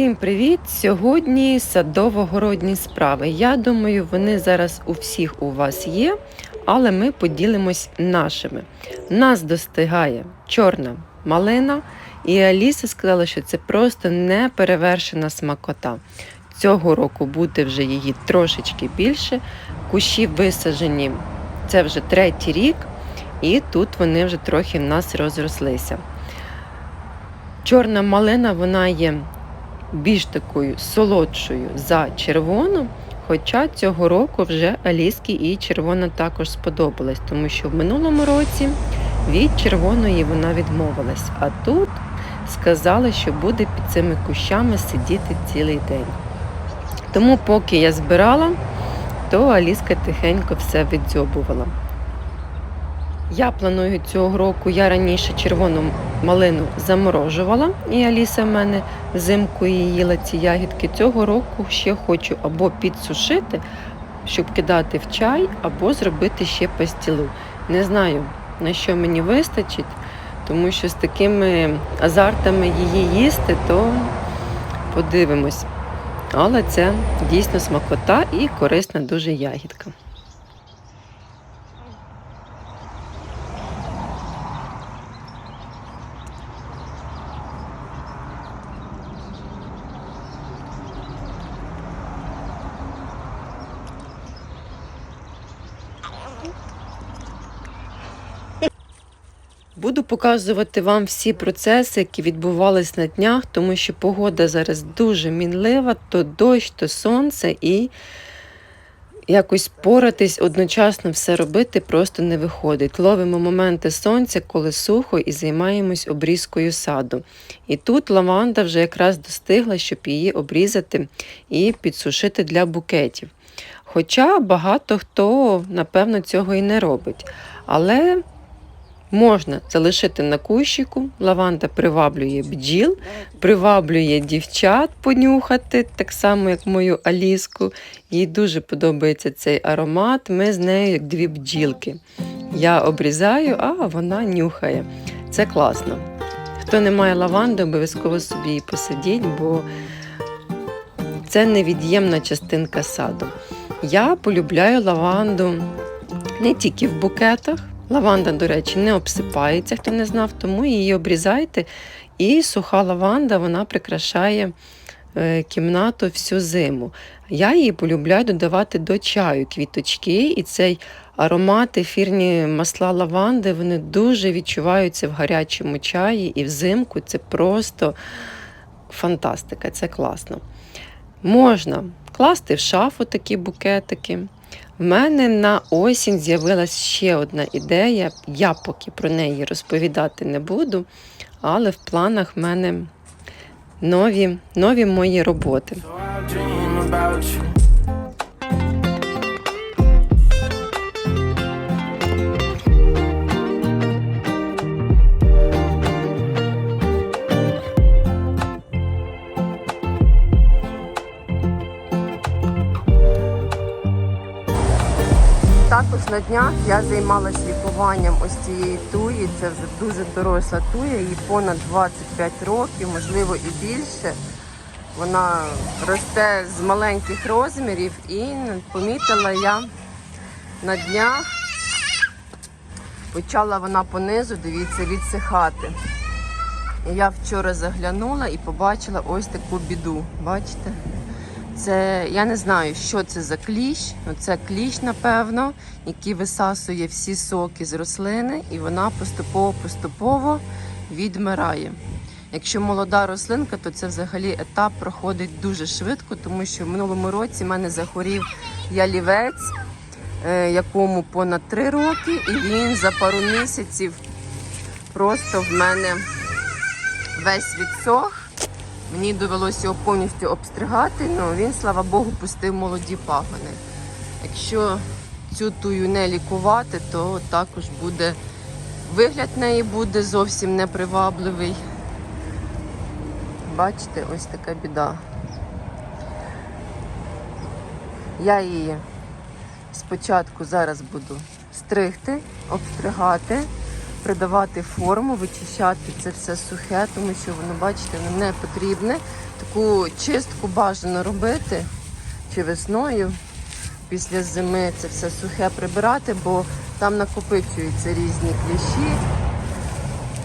Всім привіт! Сьогодні садово-городні справи. Я думаю, вони зараз у всіх у вас є, але ми поділимось нашими. Нас достигає чорна малина, і Аліса сказала, що це просто неперевершена смакота. Цього року буде вже її трошечки більше. Кущі висаджені, це вже третій рік, і тут вони вже трохи в нас розрослися. Чорна малина вона є більш такою солодшою за червону. Хоча цього року вже Аліскі і червона також сподобалась, тому що в минулому році від червоної вона відмовилась. А тут сказали, що буде під цими кущами сидіти цілий день. Тому, поки я збирала, то Аліска тихенько все віддзьобувала. Я планую цього року, я раніше червону малину заморожувала, і Аліса в мене взимку їла ці ягідки. Цього року ще хочу або підсушити, щоб кидати в чай, або зробити ще пастілу. Не знаю, на що мені вистачить, тому що з такими азартами її їсти, то подивимось. Але це дійсно смакота і корисна дуже ягідка. Буду показувати вам всі процеси, які відбувались на днях, тому що погода зараз дуже мінлива, то дощ, то сонце, і якось поратись одночасно все робити просто не виходить. Ловимо моменти сонця, коли сухо, і займаємось обрізкою саду. І тут лаванда вже якраз достигла, щоб її обрізати і підсушити для букетів. Хоча багато хто, напевно, цього і не робить. Але Можна залишити на кущику. Лаванда приваблює бджіл, приваблює дівчат понюхати, так само, як мою Аліску. Їй дуже подобається цей аромат. Ми з нею як дві бджілки. Я обрізаю, а вона нюхає. Це класно. Хто не має лаванди, обов'язково собі її посадіть, бо це невід'ємна частинка саду. Я полюбляю лаванду не тільки в букетах. Лаванда, до речі, не обсипається, хто не знав, тому її обрізайте. І суха лаванда вона прикрашає е, кімнату всю зиму. Я її полюбляю додавати до чаю квіточки, і цей аромат, ефірні масла лаванди, вони дуже відчуваються в гарячому чаї і взимку. Це просто фантастика, це класно. Можна класти в шафу такі букетики. В мене на осінь з'явилася ще одна ідея. Я поки про неї розповідати не буду, але в планах в мене нові, нові мої роботи. Також на днях я займалася лікуванням ось цієї туї. Це вже дуже доросла туя, їй понад 25 років, можливо і більше. Вона росте з маленьких розмірів і помітила я на днях. Почала вона понизу, дивіться, відсихати. Я вчора заглянула і побачила ось таку біду. Бачите? Це я не знаю, що це за кліщ. Ну, Це кліщ, напевно, який висасує всі соки з рослини, і вона поступово-поступово відмирає. Якщо молода рослинка, то це взагалі етап проходить дуже швидко, тому що в минулому році в мене захворів ялівець, е, якому понад 3 роки, і він за пару місяців просто в мене весь відсох. Мені довелося його повністю обстригати, але він, слава Богу, пустив молоді пагони. Якщо цю тую не лікувати, то також буде вигляд неї буде зовсім непривабливий. Бачите, ось така біда. Я її спочатку зараз буду стригти, обстригати, придавати форму, вичищати це все сухе, тому що воно, бачите, воно не потрібне. Таку чистку бажано робити чи весною після зими це все сухе прибирати, бо там накопичуються різні кліщі.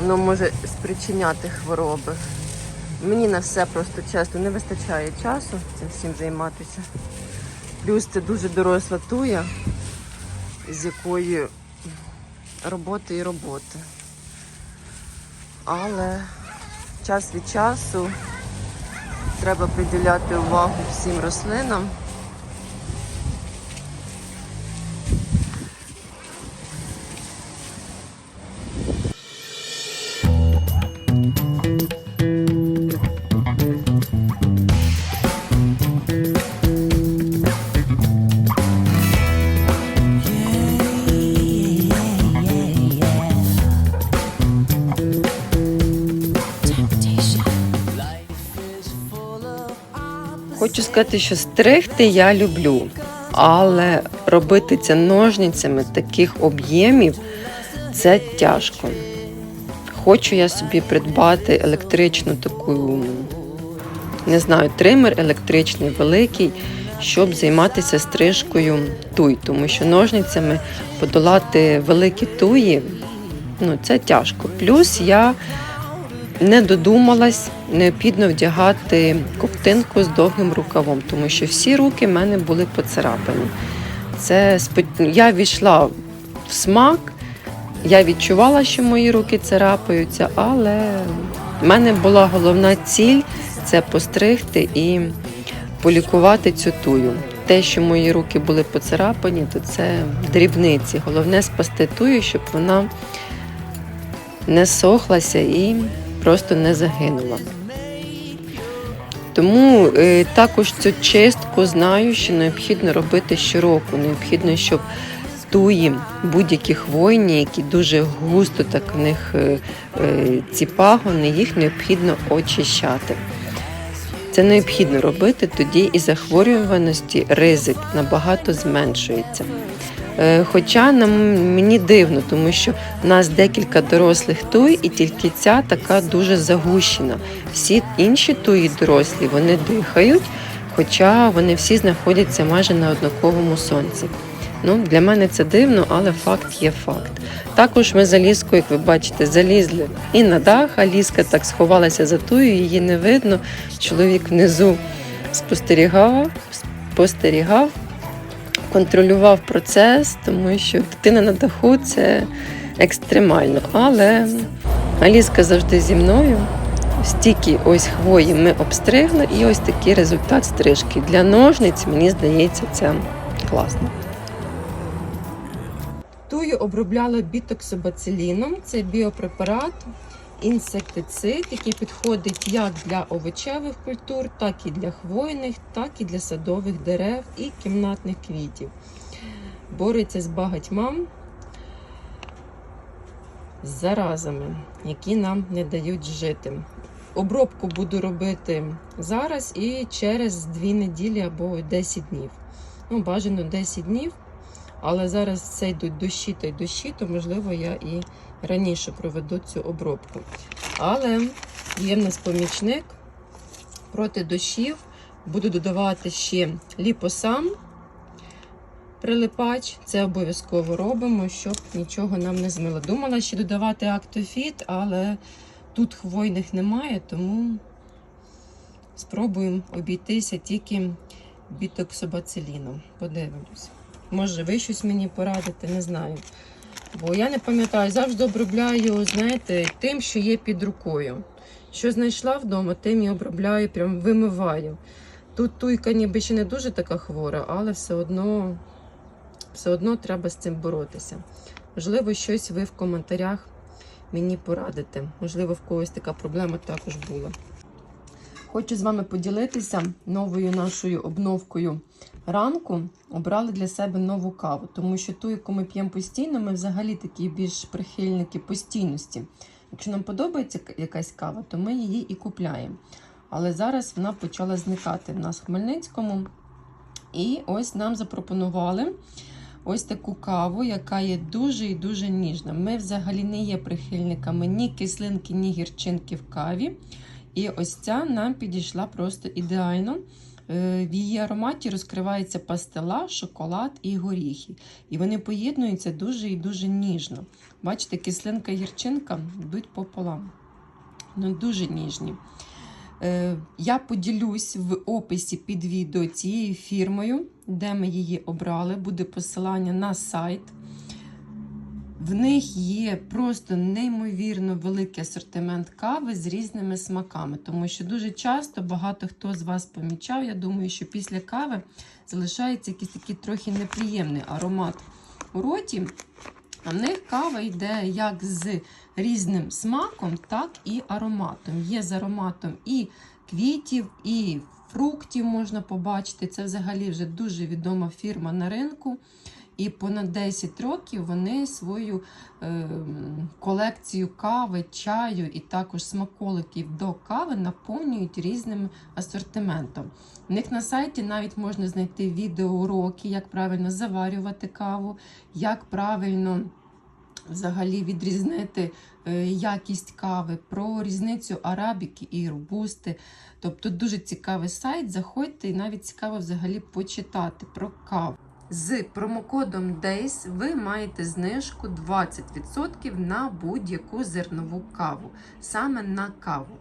Воно може спричиняти хвороби. Мені на все просто чесно не вистачає часу цим всім займатися. Плюс це дуже доросла туя, з якої роботи і роботи. Але час від часу треба приділяти увагу всім рослинам. Хочу сказати, що стригти я люблю, але робити це ножницями таких об'ємів це тяжко. Хочу я собі придбати електричну таку, не знаю, тример електричний великий, щоб займатися стрижкою туй, тому що ножницями подолати великі туї ну, це тяжко. Плюс я не додумалась необхідно вдягати ковтинку з довгим рукавом, тому що всі руки в мене були поцарапані. Це я війшла в смак, я відчувала, що мої руки царапаються, але в мене була головна ціль це постригти і полікувати цю тую. Те, що мої руки були поцарапані, то це дрібниці. Головне спасти тую, щоб вона не сохлася і просто не загинула. Тому е, також цю чистку знаю, що необхідно робити щороку. Необхідно, щоб туї будь-які хвойні, які дуже густо так в них е, е, ці пагони, їх необхідно очищати. Це необхідно робити, тоді і захворюваності ризик набагато зменшується. Е, Хоча нам мені дивно, тому що в нас декілька дорослих туй, і тільки ця така дуже загущена. Всі інші туї дорослі вони дихають, хоча вони всі знаходяться майже на однаковому сонці. Ну, для мене це дивно, але факт є факт. Також ми за ліскою, як ви бачите, залізли і на дах, а ліска так сховалася за тую, її не видно. Чоловік внизу спостерігав, спостерігав, контролював процес, тому що дитина на даху це екстремально. Але Аліска завжди зі мною. Стільки ось хвої ми обстригли, і ось такий результат стрижки. Для ножниць, мені здається, це класно. Тую обробляла бітоксобациліном. Це біопрепарат, інсектицид, який підходить як для овочевих культур, так і для хвойних, так і для садових дерев і кімнатних квітів. Бореться з багатьма заразами, які нам не дають жити. Обробку буду робити зараз і через 2 неділі або 10 днів. Ну, бажано 10 днів. Але зараз це йдуть дощі та й дощі, то можливо я і раніше проведу цю обробку. Але є в нас помічник проти дощів. Буду додавати ще ліпосам прилипач. Це обов'язково робимо, щоб нічого нам не змило. Думала ще додавати актофіт, але тут хвойних немає, тому спробуємо обійтися тільки бітоксобациліном. Подивимось. Може, ви щось мені порадите, не знаю. Бо я не пам'ятаю, завжди обробляю, знаєте, тим, що є під рукою. Що знайшла вдома, тим і обробляю, прям вимиваю. Тут туйка ніби ще не дуже така хвора, але все одно, все одно треба з цим боротися. Можливо, щось ви в коментарях мені порадите. Можливо, в когось така проблема також була. Хочу з вами поділитися новою нашою обновкою ранку. Обрали для себе нову каву, тому що ту, яку ми п'ємо постійно, ми взагалі такі більш прихильники постійності. Якщо нам подобається якась кава, то ми її і купляємо. Але зараз вона почала зникати в нас в Хмельницькому. І ось нам запропонували ось таку каву, яка є дуже і дуже ніжна. Ми взагалі не є прихильниками ні кислинки, ні гірчинки в каві. І ось ця нам підійшла просто ідеально. Е, В її ароматі розкривається пастила, шоколад і горіхи. І вони поєднуються дуже і дуже ніжно. Бачите, кислинка гірчинка йдуть пополам. Ну, дуже ніжні. Е, Я поділюсь в описі під відео цією фірмою, де ми її обрали. Буде посилання на сайт. В них є просто неймовірно великий асортимент кави з різними смаками, тому що дуже часто багато хто з вас помічав. Я думаю, що після кави залишається якийсь такий трохи неприємний аромат у роті. А в них кава йде як з різним смаком, так і ароматом. Є з ароматом і квітів, і фруктів можна побачити. Це взагалі вже дуже відома фірма на ринку. І понад 10 років вони свою е, колекцію кави, чаю і також смаколиків до кави наповнюють різним асортиментом. У них на сайті навіть можна знайти відеоуроки, як правильно заварювати каву, як правильно взагалі відрізнити е, якість кави, про різницю арабіки і робусти. Тобто дуже цікавий сайт. Заходьте і навіть цікаво взагалі почитати про каву. З промокодом DAYS ви маєте знижку 20% на будь-яку зернову каву, саме на каву.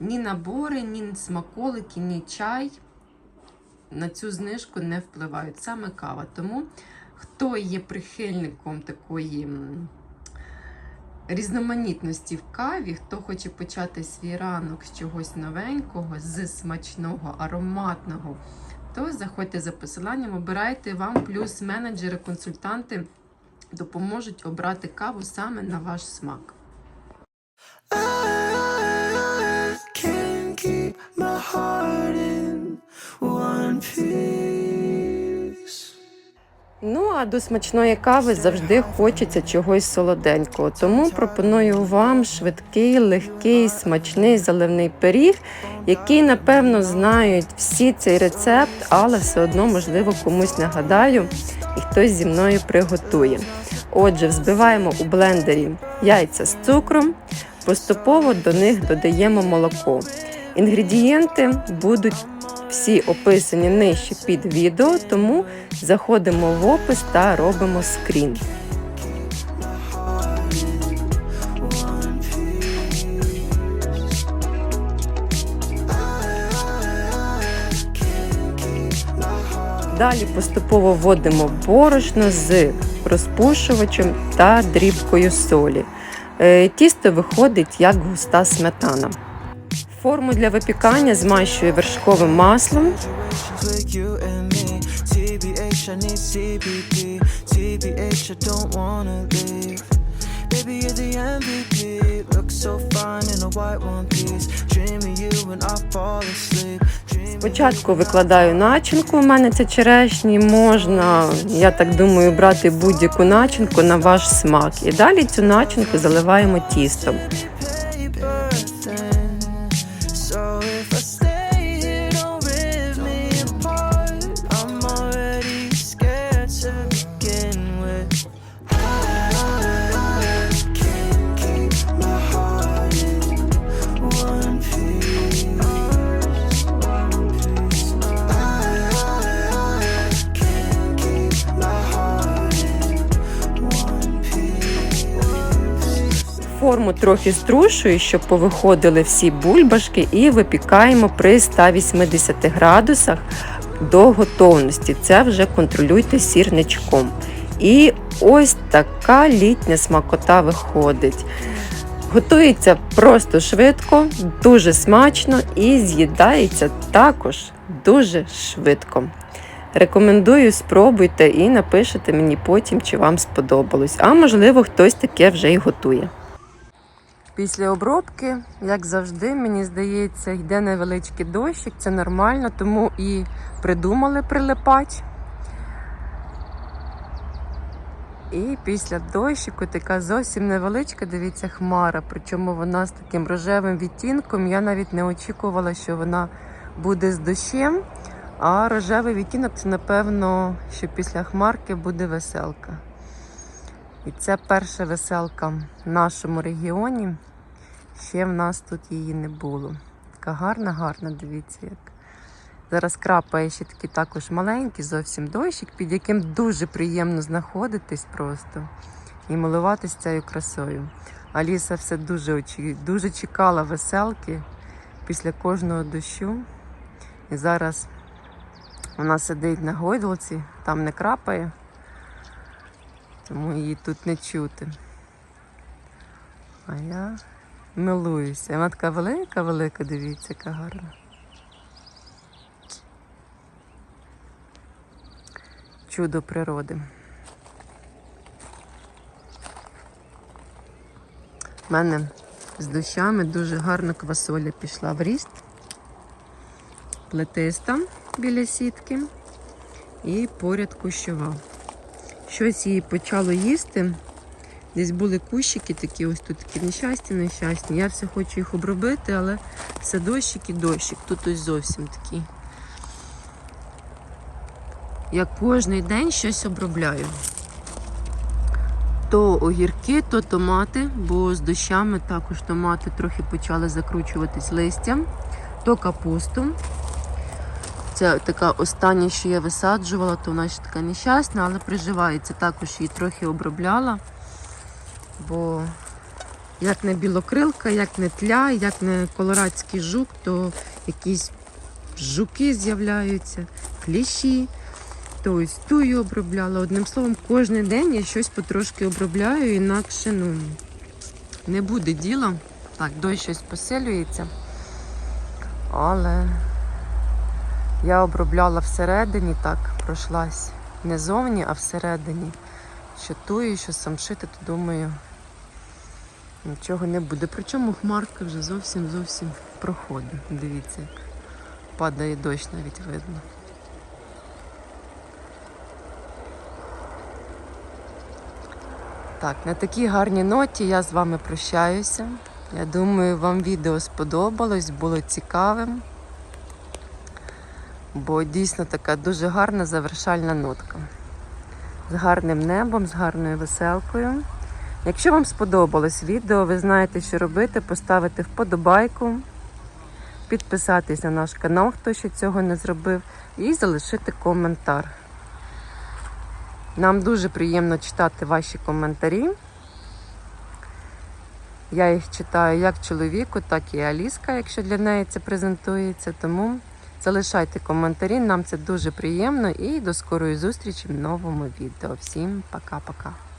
Ні набори, ні смаколики, ні чай на цю знижку не впливають, саме кава. Тому хто є прихильником такої різноманітності в каві, хто хоче почати свій ранок з чогось новенького, з смачного, ароматного, то заходьте за посиланням, обирайте вам, плюс менеджери, консультанти допоможуть обрати каву саме на ваш смак. I can't keep my heart in а до смачної кави завжди хочеться чогось солоденького. Тому пропоную вам швидкий, легкий, смачний заливний пиріг, який, напевно, знають всі цей рецепт, але все одно, можливо, комусь нагадаю і хтось зі мною приготує. Отже, взбиваємо у блендері яйця з цукром, поступово до них додаємо молоко. Інгредієнти будуть всі описані нижче під відео, тому заходимо в опис та робимо скрін. Далі поступово вводимо борошно з розпушувачем та дрібкою солі. Е, Тісто виходить як густа сметана. Форму для випікання змащую вершковим маслом. Спочатку викладаю начинку. У мене це черешні. Можна, я так думаю, брати будь-яку начинку на ваш смак. І далі цю начинку заливаємо тістом. Форму трохи струшую, щоб повиходили всі бульбашки, і випікаємо при 180 градусах до готовності. Це вже контролюйте сірничком. І ось така літня смакота виходить. Готується просто швидко, дуже смачно і з'їдається також дуже швидко. Рекомендую, спробуйте і напишете мені потім, чи вам сподобалось. А можливо, хтось таке вже й готує. Після обробки, як завжди, мені здається, йде невеличкий дощик, це нормально, тому і придумали прилипач. І після дощику така зовсім невеличка, дивіться, хмара. Причому вона з таким рожевим відтінком. Я навіть не очікувала, що вона буде з дощем. А рожевий відтінок це, напевно, що після хмарки буде веселка. І це перша веселка в нашому регіоні. Ще в нас тут її не було. Така гарна, гарна, дивіться як. Зараз крапає ще такий також маленький, зовсім дощик, під яким дуже приємно знаходитись просто і милуватись цією красою. Аліса все дуже, дуже чекала веселки після кожного дощу. І зараз вона сидить на гойдалці, там не крапає, тому її тут не чути. А я милуюся. Вона така велика-велика, дивіться, яка гарна. Чудо природи. У мене з дощами дуже гарна квасоля пішла в ріст. Плетиста біля сітки і поряд кущова. Щось її почало їсти. Десь були кущики такі, ось тут такі нещасті, нещасні. Я все хочу їх обробити, але все дощик і дощик. Тут ось зовсім такий. Я кожен день щось обробляю. То огірки, то томати, бо з дощами також томати трохи почали закручуватись листям, то капусту. Це така остання, що я висаджувала, то вона ще така нещасна, але приживається. Також її трохи обробляла. Бо як не білокрилка, як не тля, як не колорадський жук, то якісь жуки з'являються, кліщі. То ось ту обробляла. Одним словом, кожен день я щось потрошки обробляю, інакше ну, не буде діла. Так, дощ щось посилюється. Але я обробляла всередині, так, пройшлась не зовні, а всередині. Що тую, що самшити, то думаю, нічого не буде. Причому хмарка вже зовсім зовсім проходить. Дивіться, як падає дощ, навіть видно. Так, на такій гарній ноті я з вами прощаюся. Я думаю, вам відео сподобалось, було цікавим. Бо дійсно така дуже гарна завершальна нотка. З гарним небом, з гарною веселкою. Якщо вам сподобалось відео, ви знаєте, що робити, поставити вподобайку, підписатись на наш канал, хто ще цього не зробив, і залишити коментар. Нам дуже приємно читати ваші коментарі. Я їх читаю як чоловіку, так і Аліска, якщо для неї це презентується. Тому залишайте коментарі, нам це дуже приємно і до скорої зустрічі в новому відео. Всім пока-пока.